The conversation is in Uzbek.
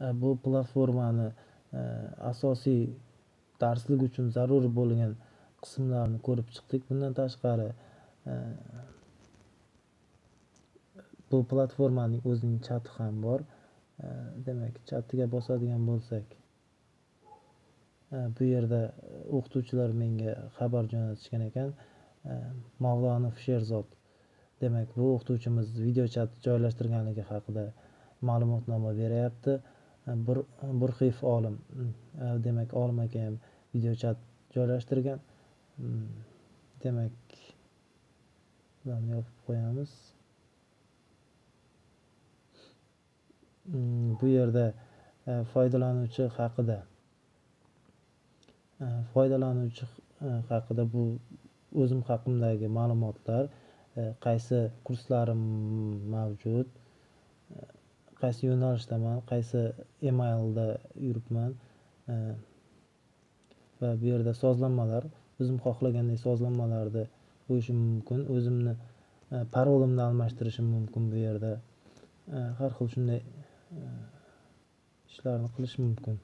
bu platformani asosiy darslik uchun zarur bo'lgan qismlarini ko'rib chiqdik. Bundan tashqari bu platformaning o'zining chati ham bor. Demak, chatiga bosadigan bo'lsak, bu yerda o'qituvchilar menga xabar jo'natishgan ekan. Mavlonov Sherzod demak, bu o'qituvchimiz video chat joylashtirganligi haqida ma'lumotnoma beryapti. Bir Burxiyev olim mm, e, demak, olim aka ham video chat joylashtirgan. Mm, demak, bularni yopib qo'yamiz. Mm, bu yerda e, foydalanuvchi haqida e, foydalanuvchi haqida bu o'zim haqimdagi ma'lumotlar, qaysi kurslarim mavjud, qaysi yo'nalishdaman, qaysi emailda yuribman e, va bu yerda sozlanmalar, o'zim xohlagandek sozlanmalarni qo'yishim mumkin. O'zimni e, parolimni almashtirishim mumkin bu yerda. E, har xil shunday ishlarni qilish mumkin.